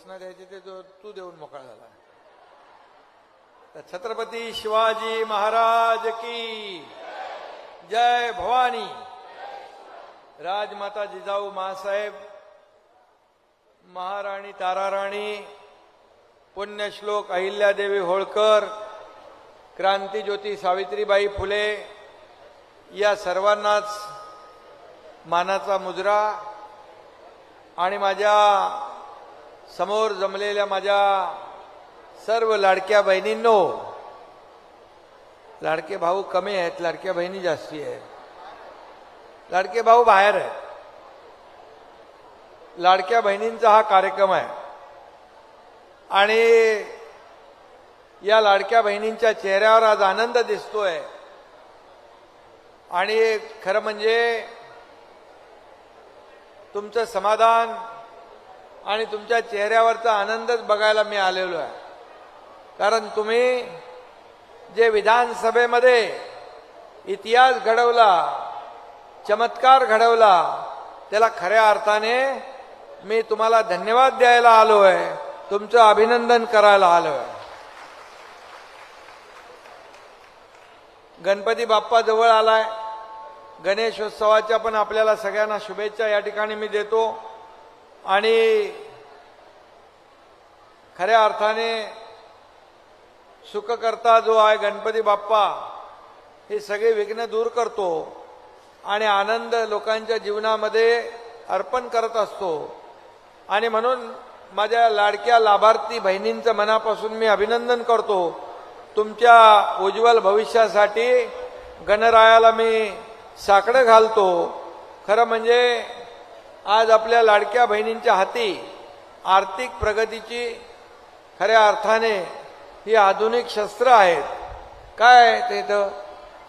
घोषणा द्यायची ते तू देऊन मोकळा झाला. तर छत्रपती शिवाजी महाराज की जय भवानी. राजमाता जिजाऊ मासाहेब महाराणी ताराराणी पुण्यश्लोक अहिल्यादेवी होळकर क्रांतीज्योती सावित्रीबाई फुले या सर्वांनाच मानाचा मुजरा आणि माझ्या समोर जमलेल्या माझ्या सर्व लाडक्या बहिणींनो लाडके भाऊ कमी आहेत लाडक्या बहिणी जास्ती आहेत. लाडके भाऊ बाहेर आहेत. लाडक्या बहिणींचा हा कार्यक्रम आहे. आणि या लाडक्या बहिणींच्या चेहऱ्यावर आज आनंद दिसतोय. आणि खरं म्हणजे तुमचं समाधान आणि तुमच्या चेहऱ्यावरचा आनंदच बघायला मी आलेलो आहे. कारण तुम्ही जे विधानसभेमध्ये इतिहास घडवला चमत्कार घडवला त्याला खऱ्या अर्थाने मी तुम्हाला धन्यवाद द्यायला आलो आहे तुमचं अभिनंदन करायला आलो आहे. गणपती बाप्पा जवळ आलाय गणेशोत्सवाच्या पण आपल्याला सगळ्यांना शुभेच्छा या ठिकाणी मी देतो. आणि खऱ्या अर्थाने सुखकर्ता जो आहे गणपती बाप्पा हे सगळे विघ्न दूर करतो आणि आनंद लोकांच्या जीवनामध्ये अर्पण करत असतो. आणि म्हणून माझ्या लाडक्या लाभार्थी बहिणींचं मनापासून मी अभिनंदन करतो. तुमच्या उज्ज्वल भविष्यासाठी गणरायाला मी साकडं घालतो. खरं म्हणजे आज आपल्या लाडक्या बहिणींच्या हाती आर्थिक प्रगतीची खऱ्या अर्थाने ही आधुनिक शस्त्र आहेत. काय ते तर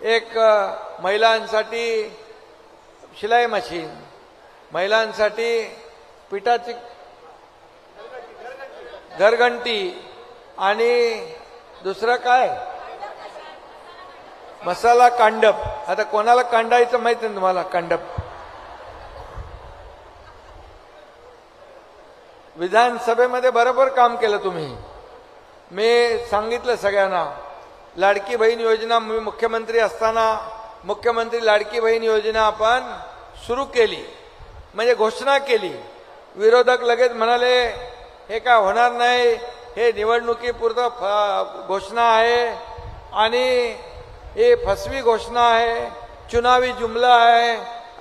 एक महिलांसाठी शिलाई मशीन महिलांसाठी पिठाची घरघंटी आणि दुसरं काय? मसाला कांडप. आता कोणाला कांडायचं माहिती आहे तुम्हाला? कांडप. विधानसभेमध्ये बरोबर काम केलं तुम्ही. मी सांगितलं सगळ्यांना लाडकी बहीण योजना मी मुख्यमंत्री असताना मुख्यमंत्री लाडकी बहीण योजना आपण सुरू केली. म्हणजे घोषणा केली. विरोधक लगेच म्हणाले हे काय होणार नाही हे निवडणुकीपुरतं फ घोषणा आहे आणि हे फसवी घोषणा आहे चुनावी जुमला आहे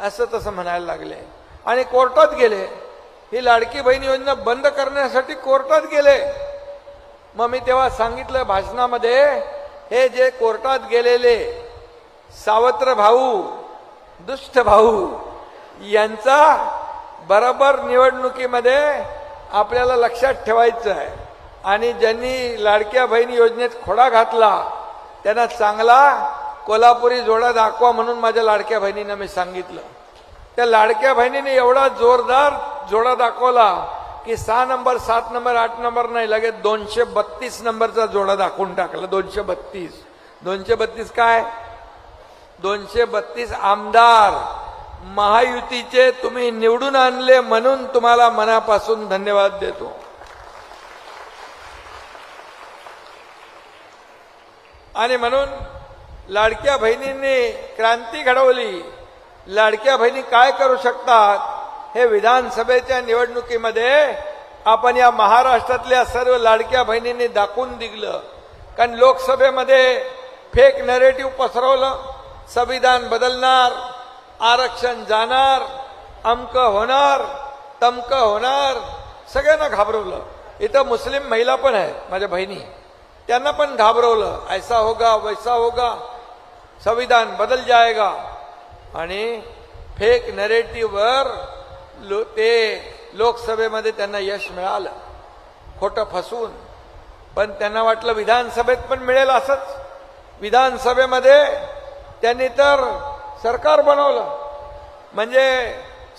असं तसं म्हणायला लागले. आणि कोर्टात गेले. ही लाडकी बहीण योजना बंद करण्यासाठी कोर्टात गेले. मग मी तेव्हा सांगितलं भाषणामध्ये हे जे कोर्टात गेलेले सावत्र भाऊ दुष्ट भाऊ यांचा बरोबर निवडणुकीमध्ये आपल्याला लक्षात ठेवायचं आहे. आणि ज्यांनी लाडक्या बहीण योजनेत खोडा घातला त्यांना चांगला कोल्हापुरी जोडा दाखवा म्हणून माझ्या लाडक्या बहिणीनं मी सांगितलं. त्या लाडक्या बहिणीने एवढा जोरदार जोडा दाखवला की सहा नंबर सात नंबर आठ नंबर नाही लगेच दोनशे बत्तीस नंबरचा जोडा दाखवून टाकला. दोनशे बत्तीस. दोनशे बत्तीस काय? दोनशे बत्तीस आमदार. महायुतीचे तुम्ही निवडून आणले म्हणून तुम्हाला मनापासून धन्यवाद देतो. आणि म्हणून लाडक्या बहिणींनी क्रांती घडवली. लाडक्या बहिणी काय करू शकतात? हे विधानसभेच्या निवडणुकीमध्ये आपण या महाराष्ट्रातल्या सर्व लाडक्या बहिणींनी दाखवून दिलं. कारण लोकसभेमध्ये फेक नरेटिव्ह पसरवलं संविधान बदलणार आरक्षण जाणार अमक होणार तमक होणार सगळ्यांना घाबरवलं. इथं मुस्लिम महिला पण आहेत माझ्या बहिणी. त्यांना पण घाबरवलं. ऐसा होगा वैसा होगा संविधान बदल जाएगा. आणि फेक नरेटिव्हवर लो ते लोकसभेमध्ये त्यांना यश मिळालं. खोटं फसवून पण त्यांना वाटलं विधानसभेत पण मिळेल असंच. विधानसभेमध्ये त्यांनी तर सरकार बनवलं. म्हणजे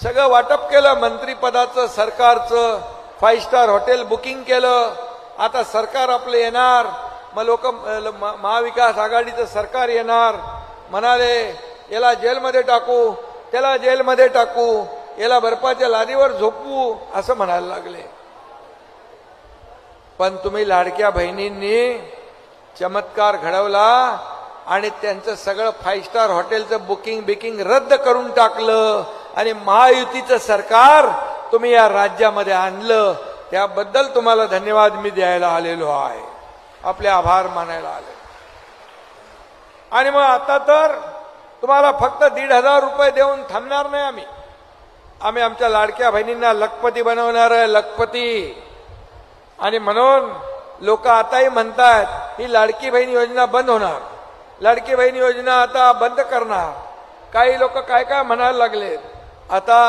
सगळं वाटप केलं मंत्रिपदाचं सरकारचं फाईव्ह स्टार हॉटेल बुकिंग केलं. आता सरकार आपलं येणार. मग लोक महाविकास आघाडीचं सरकार येणार. म्हणाले याला जेलमध्ये टाकू त्याला जेलमध्ये टाकू. याला बर्फाच्या लादीवर झोपवू असं म्हणायला लागले. पण तुम्ही लाडक्या बहिणींनी चमत्कार घडवला आणि त्यांचं सगळं फाईव्ह स्टार हॉटेलचं बुकिंग बिकिंग रद्द करून टाकलं आणि महायुतीचं सरकार तुम्ही या राज्यामध्ये आणलं. त्याबद्दल तुम्हाला धन्यवाद मी द्यायला आलेलो आहे. आपले आभार मानायला आले. आणि मग आता तर तुम्हाला फक्त दीड हजार रुपये देऊन थांबणार नाही आम्ही. आम्ही आमच्या लाडक्या बहिणींना लखपती बनवणार आहे लखपती. आणि म्हणून लोक आताही म्हणतात ही लाडकी बहीण योजना बंद होणार. लाडकी बहीण योजना आता बंद करणार. काही लोक काय काय म्हणायला लागलेत आता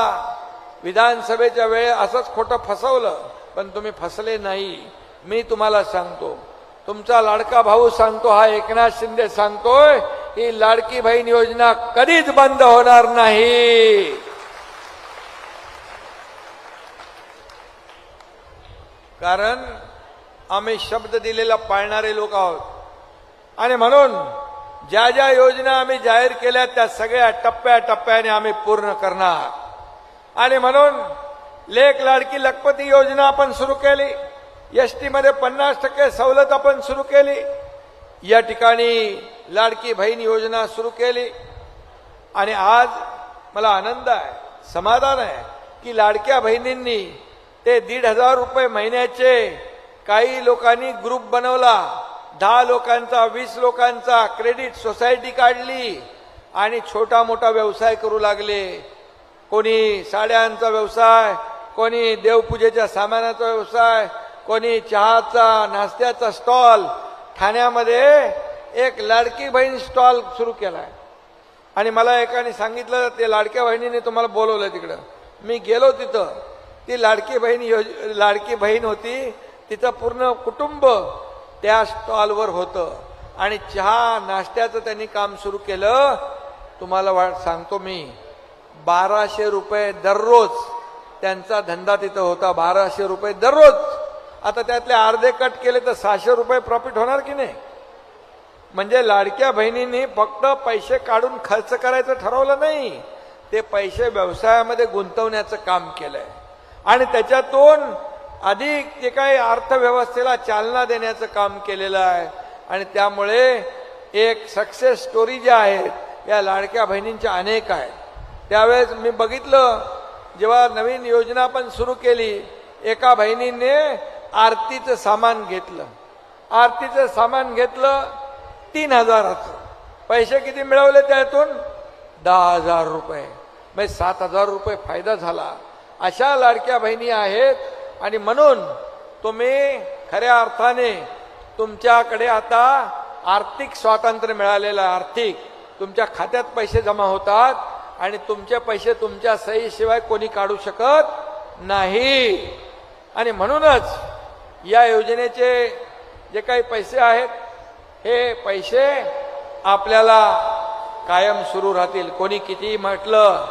विधानसभेच्या वेळे असंच खोटं फसवलं पण तुम्ही फसले नाही. मी तुम्हाला सांगतो तुमचा लाडका भाऊ सांगतो हा एकनाथ शिंदे सांगतोय ही लाडकी बहीण योजना कधीच बंद होणार नाही. कारण आम्ही शब्द दिलेला पाळणारे लोक आहोत. आणि म्हणून ज्या ज्या योजना आम्ही जाहीर केल्या त्या सगळ्या टप्प्या टप्प्याने आम्ही पूर्ण करणार. आणि म्हणून लेख लाडकी लखपती योजना आपण सुरू केली. एस टीमध्ये पन्नास टक्के सवलत आपण सुरू केली. या ठिकाणी लाडकी बहीण योजना सुरू केली. आणि आज मला आनंद आहे समाधान आहे की लाडक्या बहिणींनी ते दीड हजार रुपये महिन्याचे. काही लोकांनी ग्रुप बनवला. दहा लोकांचा वीस लोकांचा क्रेडिट सोसायटी काढली आणि छोटा मोठा व्यवसाय करू लागले. कोणी साड्यांचा व्यवसाय कोणी देवपूजेच्या सामानाचा व्यवसाय कोणी चहाचा नाश्त्याचा स्टॉल ठाण्यामध्ये एक लाडकी बहीण स्टॉल सुरू केलाय. आणि मला एकाने सांगितलं ते लाडक्या बहिणीने तुम्हाला बोलवलं तिकडं. मी गेलो तिथं. ती लाडकी बहीण योज लाडकी बहीण होती तिचं पूर्ण कुटुंब त्या स्टॉलवर होतं. आणि चहा नाश्त्याचं त्यांनी काम सुरू केलं. तुम्हाला वा सांगतो मी बाराशे रुपये दररोज त्यांचा धंदा तिथं होता. बाराशे रुपये दररोज. आता त्यातले अर्धे कट केले तर सहाशे रुपये प्रॉफिट होणार की नाही? म्हणजे लाडक्या बहिणींनी फक्त पैसे काढून खर्च करायचं ठरवलं नाही. ते पैसे व्यवसायामध्ये गुंतवण्याचं काम केलंय. आणि त्याच्यातून अधिक जे काही अर्थव्यवस्थेला चालना देण्याचं काम केलेलं आहे. आणि त्यामुळे एक सक्सेस स्टोरी ज्या आहेत या लाडक्या बहिणींच्या अनेक आहेत. त्यावेळेस मी बघितलं जेव्हा नवीन योजना पण सुरू केली एका बहिणीने आरतीचं सामान घेतलं. आरतीचं सामान घेतलं तीन हजाराचं. पैसे किती मिळवले त्यातून? दहा हजार रुपये. म्हणजे सात हजार रुपये फायदा झाला. अशा लाडक्या बहिणी आहेत आणि म्हणून तुम्ही खऱ्या अर्थाने तुमच्याकडे आता आर्थिक स्वातंत्र्य मिळालेलं आहे आर्थिक. तुमच्या खात्यात पैसे जमा होतात आणि तुमचे पैसे तुमच्या सहीशिवाय कोणी काढू शकत नाही. आणि म्हणूनच या योजनेचे जे काही पैसे आहेत हे पैसे आपल्याला कायम सुरू राहतील. कोणी किती म्हटलं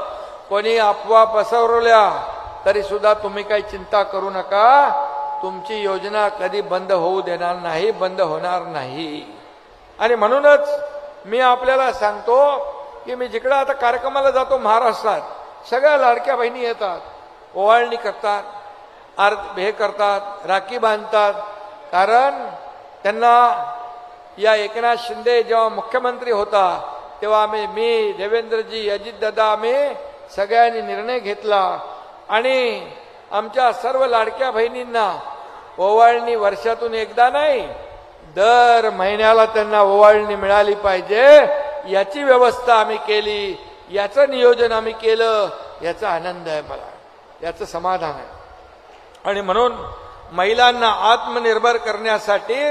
कोणी अफवा पसरवल्या तरी सुद्धा तुम्ही काही चिंता करू नका. तुमची योजना कधी बंद होऊ देणार नाही बंद होणार नाही. आणि म्हणूनच मी आपल्याला सांगतो की मी जिकडं आता कार्यक्रमाला जातो महाराष्ट्रात सगळ्या लाडक्या बहिणी येतात ओवाळणी करतात आर हे करतात राखी बांधतात. कारण त्यांना या एकनाथ शिंदे जेव्हा मुख्यमंत्री होता तेव्हा आम्ही मी देवेंद्रजी अजितदादा आम्ही सगळ्यांनी निर्णय घेतला आणि आमच्या सर्व लाडक्या बहिणींना ओवाळणी वर्षातून एकदा नाही दर महिन्याला त्यांना ओवाळणी मिळाली पाहिजे. याची व्यवस्था आम्ही केली याचं नियोजन आम्ही केलं याचा आनंद आहे मला याचं समाधान आहे. आणि म्हणून महिलांना आत्मनिर्भर करण्यासाठी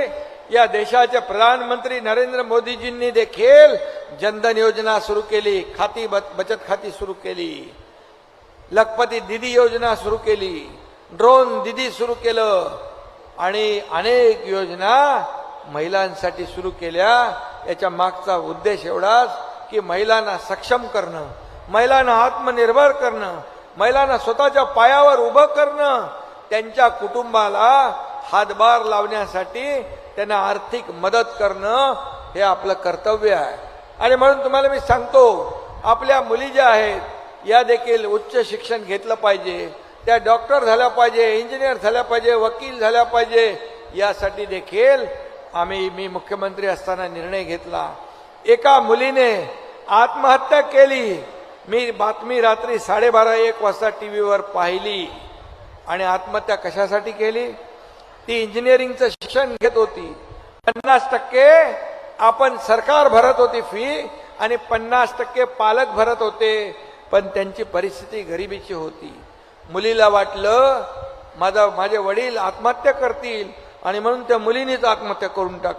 या देशाचे प्रधानमंत्री नरेंद्र मोदीजींनी देखील जनधन योजना सुरू केली खाती बचत खाती सुरू केली. लखपती दिदी योजना सुरू केली ड्रोन दिदी सुरू केलं आणि अनेक योजना महिलांसाठी सुरू केल्या. याच्या मागचा उद्देश एवढाच की महिलांना सक्षम करणं महिलांना आत्मनिर्भर करणं महिलांना स्वतःच्या पायावर उभं करणं त्यांच्या कुटुंबाला हातभार लावण्यासाठी त्यांना आर्थिक मदत करणं हे आपलं कर्तव्य आहे. आणि म्हणून तुम्हाला मी सांगतो आपल्या मुली ज्या आहेत या देखील उच्च शिक्षण घेतलं पाहिजे. त्या डॉक्टर झाल्या पाहिजे इंजिनियर झाल्या पाहिजे वकील झाल्या पाहिजे यासाठी देखील आम्ही मी मुख्यमंत्री असताना निर्णय घेतला. एका मुलीने आत्महत्या केली. मी बातमी रात्री साडेबारा एक वाजता टी व्हीवर पाहिली. आणि आत्महत्या कशासाठी केली? ती इंजिनिअरिंगचं शिक्षण घेत होती. पन्नास टक्के आपण सरकार भरत होती फी आणि पन्नास टक्के पालक भरत होते. पण त्यांची परिस्थिती गरिबीची होती. मुलीला वाटलं माझा माझे वडील आत्महत्या करतील आणि म्हणून त्या मुलीनीच आत्महत्या करून टाक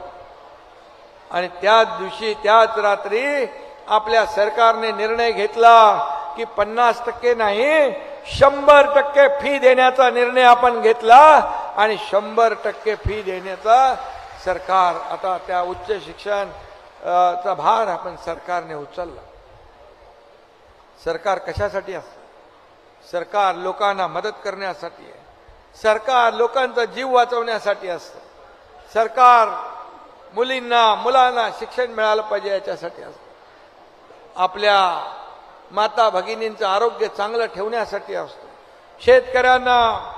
आणि त्याच दिवशी त्याच रात्री आपल्या सरकारने निर्णय घेतला की पन्नास टक्के नाही शंभर टक्के फी देण्याचा निर्णय आपण घेतला आणि शंभर टक्के फी देण्याचा सरकार आता त्या उच्च शिक्षण चा भार आपण सरकारने उचलला. सरकार कशासाठी असतं? सरकार लोकांना मदत करण्यासाठी आहे. सरकार लोकांचा जीव वाचवण्यासाठी असतं. सरकार मुलींना मुलांना शिक्षण मिळालं पाहिजे याच्यासाठी असतं. आपल्या माता भगिनींचं आरोग्य चांगलं ठेवण्यासाठी असतो. शेतकऱ्यांना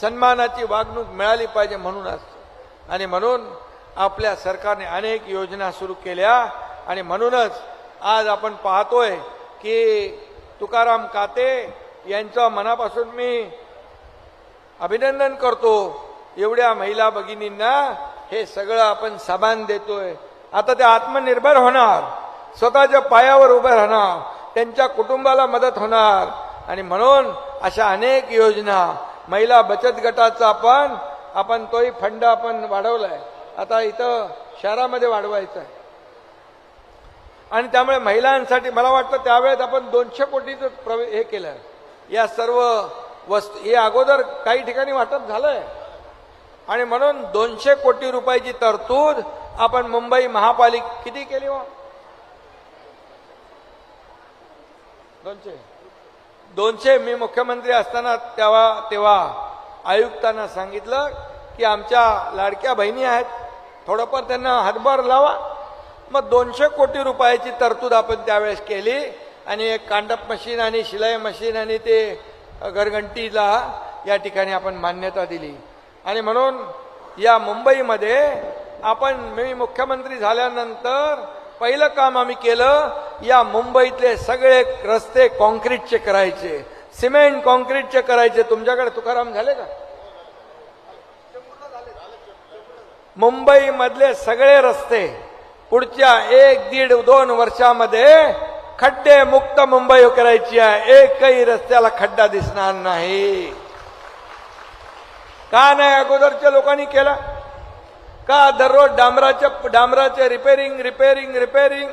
सन्मानाची वागणूक मिळाली पाहिजे म्हणून असतं. आणि म्हणून आपल्या सरकारने अनेक योजना सुरू केल्या आणि म्हणूनच आज आपण पाहतोय की तुकाराम काते यांच्या मनापासून मी अभिनंदन करतो. एवढ्या महिला भगिनींना हे सगळं आपण सामान देतोय. आता ते आत्मनिर्भर होणार. स्वतःच्या पायावर उभं राहणार. त्यांच्या कुटुंबाला मदत होणार. आणि म्हणून अशा अनेक योजना महिला बचत गटाचा आपण आपण तोही फंड आपण वाढवलाय. आता इथं शहरामध्ये वाढवायचा आहे आणि त्यामुळे महिलांसाठी मला वाटतं त्यावेळेस आपण दोनशे कोटीचं प्रवे हे केलं या सर्व वस्तू हे अगोदर काही ठिकाणी वाटप झालंय. आणि म्हणून दोनशे कोटी रुपयाची तरतूद आपण मुंबई महापालिक किती केली हो? दोनशे. दोनशे मी मुख्यमंत्री असताना तेव्हा तेव्हा आयुक्तांना सांगितलं की आमच्या लाडक्या बहिणी आहेत. थोडंफार त्यांना हातभार लावा. मग दोनशे कोटी रुपयाची तरतूद आपण त्यावेळेस केली. आणि एक कांडप मशीन आणि शिलाई मशीन आणि ते घरघंटीला या ठिकाणी आपण मान्यता दिली. आणि म्हणून या मुंबईमध्ये आपण मी मुख्यमंत्री झाल्यानंतर पहिलं काम आम्ही केलं या मुंबईतले सगळे रस्ते कॉन्क्रीटचे करायचे. सिमेंट कॉन्क्रीटचे करायचे. तुमच्याकडे तुकाराम झाले का? मुंबईमधले सगळे रस्ते पुढच्या एक दीड दोन वर्षामध्ये खड्डे मुक्त मुंबई करायची आहे. एकही रस्त्याला खड्डा दिसणार नाही. का नाही अगोदरच्या लोकांनी केला? का दररोज डांबराच्या डांबराचे रिपेरिंग रिपेरिंग रिपेरिंग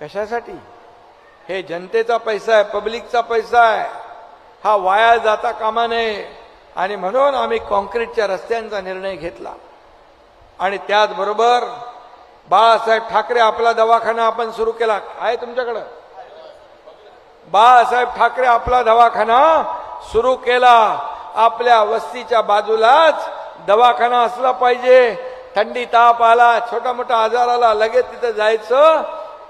कशासाठी? हे जनतेचा पैसा आहे पब्लिकचा पैसा आहे. हा वाया जाता कामा नये. आणि म्हणून आम्ही कॉन्क्रीटच्या रस्त्यांचा निर्णय घेतला. आणि त्याचबरोबर बाळासाहेब ठाकरे आपला दवाखाना आपण सुरू केला. आहे तुमच्याकडं? बाळासाहेब ठाकरे आपला दवाखाना सुरू केला. आपल्या वस्तीच्या बाजूलाच दवाखाना असला पाहिजे. थंडी ताप आला छोटा मोठा आजार आला लगेच तिथे जायचं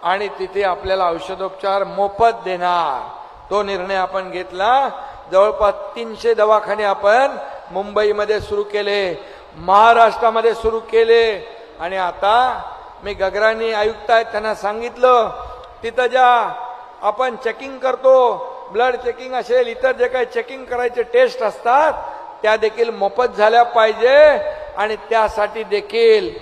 आणि तिथे आपल्याला औषधोपचार मोफत देणार. तो निर्णय आपण घेतला. जवळपास तीनशे दवाखाने आपण मुंबईमध्ये सुरू केले महाराष्ट्रामध्ये सुरू केले. आणि आता मी गगराणी आयुक्त आहेत त्यांना सांगितलं तिथं ज्या आपण चेकिंग करतो ब्लड चेकिंग असेल इतर जे काही चेकिंग करायचे टेस्ट असतात त्या देखील मोफत झाल्या पाहिजे आणि त्यासाठी देखील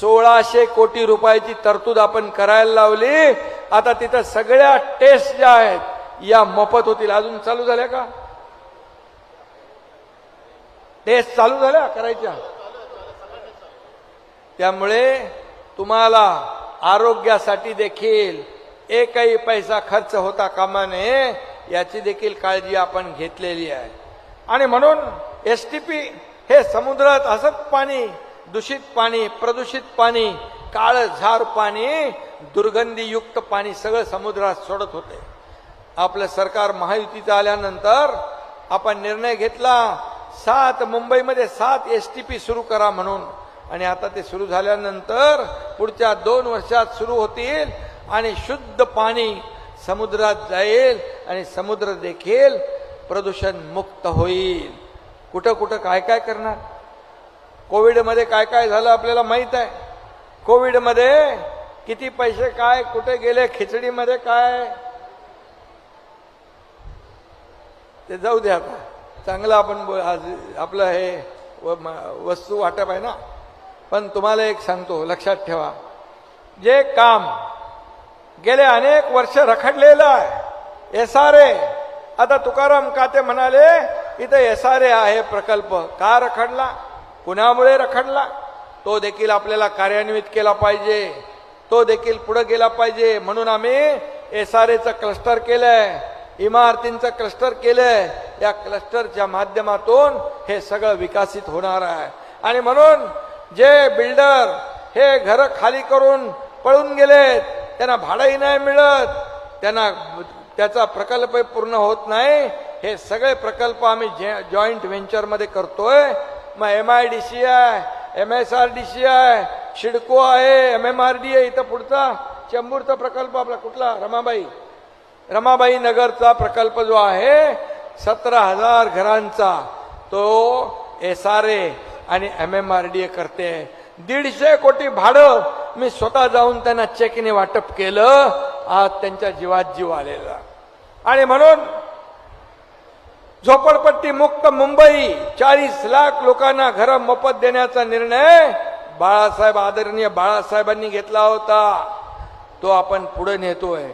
सोळाशे कोटी रुपयाची तरतूद आपण करायला लावली. आता तिथं सगळ्या टेस्ट ज्या आहेत या मोफत होतील. अजून चालू झाल्या का? टेस्ट चालू झाल्या करायच्या? त्यामुळे तुम्हाला आरोग्यासाठी देखील एकही पैसा खर्च होता कामा नये याची देखील काळजी आपण घेतलेली आहे. आणि म्हणून एस टी पी हे समुद्रात असत पाणी दूषित पाणी प्रदूषित पाणी काळ झार पाणी दुर्गंधीयुक्त पाणी सगळं समुद्रात सोडत होते. आपलं सरकार महायुतीचं आल्यानंतर आपण निर्णय घेतला सात मुंबईमध्ये सात एस टी पी सुरू करा म्हणून. आणि आता ते सुरू झाल्यानंतर पुढच्या दोन वर्षात सुरू होतील आणि शुद्ध पाणी समुद्रात जाईल आणि समुद्र देखील प्रदूषण मुक्त होईल. कुठं कुठं काय काय करणार? कोविडमध्ये काय काय झालं आपल्याला माहीत आहे. कोविडमध्ये किती पैसे काय कुठे गेले खिचडीमध्ये काय? ते जाऊ दे आता. चांगलं आपण बो- आज आपलं हे व- वस्तू वाटप आहे ना? पण तुम्हाला एक सांगतो लक्षात ठेवा. जे काम गेले अनेक वर्ष रखडलेलं आहे एस आर ए आता तुकाराम काते म्हणाले इथं एस आर ए आहे प्रकल्प. का रखडला? कुणामुळे रखडला? तो देखील आपल्याला कार्यान्वित केला पाहिजे. तो देखील पुढे गेला पाहिजे. म्हणून आम्ही एस आर एचं क्लस्टर केलंय इमारतींचं क्लस्टर केलंय. या क्लस्टरच्या माध्यमातून हे सगळं विकसित होणार आहे. आणि म्हणून जे बिल्डर हे घर खाली करून पळून गेलेत त्यांना भाडंही नाही मिळत त्यांना त्याचा प्रकल्प पूर्ण होत नाही. हे सगळे प्रकल्प आम्ही जे जॉईंट व्हेंचरमध्ये करतोय. मग एम आय डी सी आहे M S R D C आहे शिडको आहे एम एम आर डी आहे इथं पुढचा चेंबूरचा प्रकल्प आपला कुठला? रमाबाई. रमाबाई नगरचा प्रकल्प जो आहे सतरा हजार घरांचा तो एस आर ए आणि M M R D A करते. दीडशे कोटी भाडं मी स्वतः जाऊन त्यांना चेकने वाटप केलं. आज त्यांच्या जीवात जीव आलेला. आणि म्हणून झोपडपट्टी मुक्त मुंबई चाळीस लाख लोकांना घर मोफत देण्याचा निर्णय बाळासाहेब आदरणीय बाळासाहेबांनी घेतला होता. तो आपण पुढे नेतोय.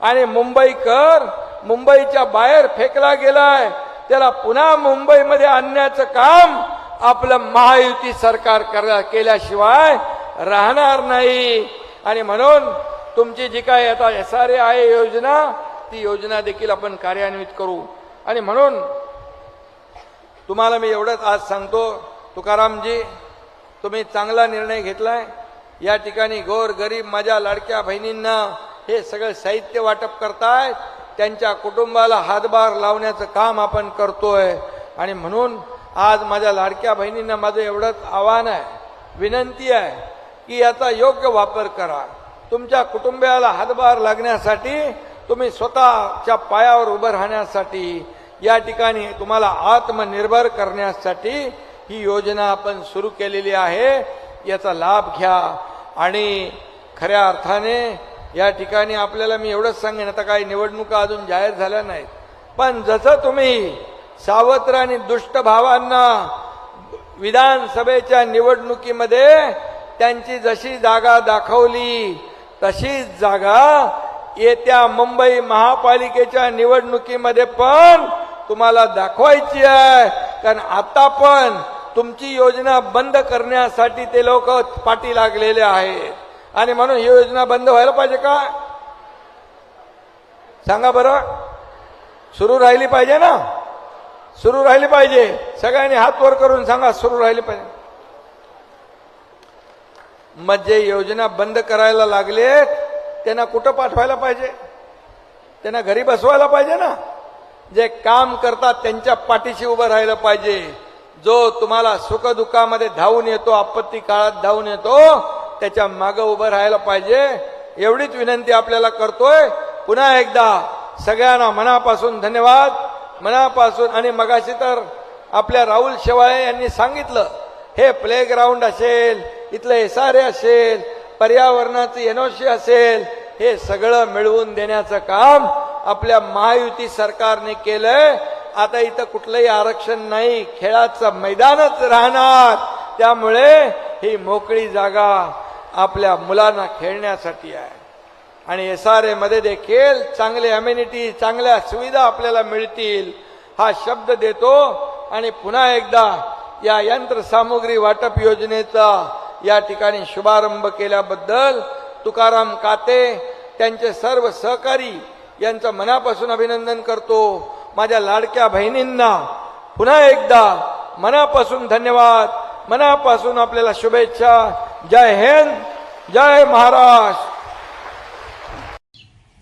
आणि मुंबईकर मुंबईच्या बाहेर फेकला गेलाय. त्याला पुन्हा मुंबईमध्ये आणण्याचं काम आपलं महायुती सरकार कर केल्याशिवाय राहणार नाही. आणि म्हणून तुमची जी काय आता एस आर ए आहे योजना ती योजना देखील आपण कार्यान्वित करू. आणि म्हणून तुम्हाला मी एवढंच आज सांगतो तुकारामजी तुम्ही चांगला निर्णय घेतलाय. या ठिकाणी गोर गरीब माझ्या लाडक्या बहिणींना हे सगळं साहित्य वाटप करतायत. त्यांच्या कुटुंबाला हातभार लावण्याचं काम आपण करतोय. आणि म्हणून आज माझ्या लाडक्या बहिणींना माझं एवढंच आव्हान आहे विनंती आहे की याचा योग्य वापर करा. तुमच्या कुटुंबियाला हातभार लागण्यासाठी तुम्ही स्वतःच्या पायावर उभं राहण्यासाठी या ठिकाणी तुम्हाला आत्मनिर्भर करण्यासाठी ही योजना आपण सुरू केलेली आहे. याचा लाभ घ्या. आणि खऱ्या अर्थाने या ठिकाणी आपल्याला मी एवढंच सांगेन आता काही निवडणुका अजून जाहीर झाल्या नाहीत. पण जसं तुम्ही सावत्र आणि दुष्ट भावांना विधानसभेच्या निवडणुकीमध्ये त्यांची जशी जागा दाखवली तशीच जागा येत्या मुंबई महापालिकेच्या निवडणुकीमध्ये पण तुम्हाला दाखवायची आहे. कारण आता पण तुमची योजना बंद करण्यासाठी ते लोक पाठी लागलेले आहेत. आणि म्हणून ही योजना बंद व्हायला पाहिजे का? सांगा बरं. सुरू राहिली पाहिजे ना? सुरू राहिली पाहिजे. सगळ्यांनी हात वर करून सांगा सुरू राहिली पाहिजे. मग जे योजना बंद करायला लागलेत त्यांना कुठं पाठवायला पाहिजे? त्यांना घरी बसवायला पाहिजे ना? जे काम करतात त्यांच्या पाठीशी उभं राहिलं पाहिजे. जो तुम्हाला सुखदुःखामध्ये धावून येतो आपत्ती काळात धावून येतो त्याच्या मागं उभं राहायला पाहिजे. एवढीच विनंती आपल्याला करतोय. पुन्हा एकदा सगळ्यांना मनापासून धन्यवाद. मनापासून आणि मगाशी तर आपल्या राहुल शेवाळे यांनी सांगितलं हे प्लेग्राऊंड असेल इथलं एसआरए असेल पर्यावरणाचं एनओसी असेल हे सगळं मिळवून देण्याचं काम आपल्या महायुती सरकारने केलंय. आता इथं कुठलंही आरक्षण नाही खेळाचं मैदानच राहणार. त्यामुळे ही मोकळी जागा आपल्या मुलांना खेळण्यासाठी आहे. आणि एस आरमध्ये देखील चांगले अम्युनिटी चांगल्या सुविधा आपल्याला मिळतील हा शब्द देतो. आणि पुन्हा एकदा या यंत्रसामुग्री वाटप योजनेचा या ठिकाणी शुभारंभ केल्याबद्दल तुकाराम काते त्यांचे सर्व सहकारी यांचं मनापासून अभिनंदन करतो. माझ्या लाडक्या बहिणींना पुन्हा एकदा मनापासून धन्यवाद. मनापासून आपल्याला शुभेच्छा. जय हिंद जय महाराष्ट्र.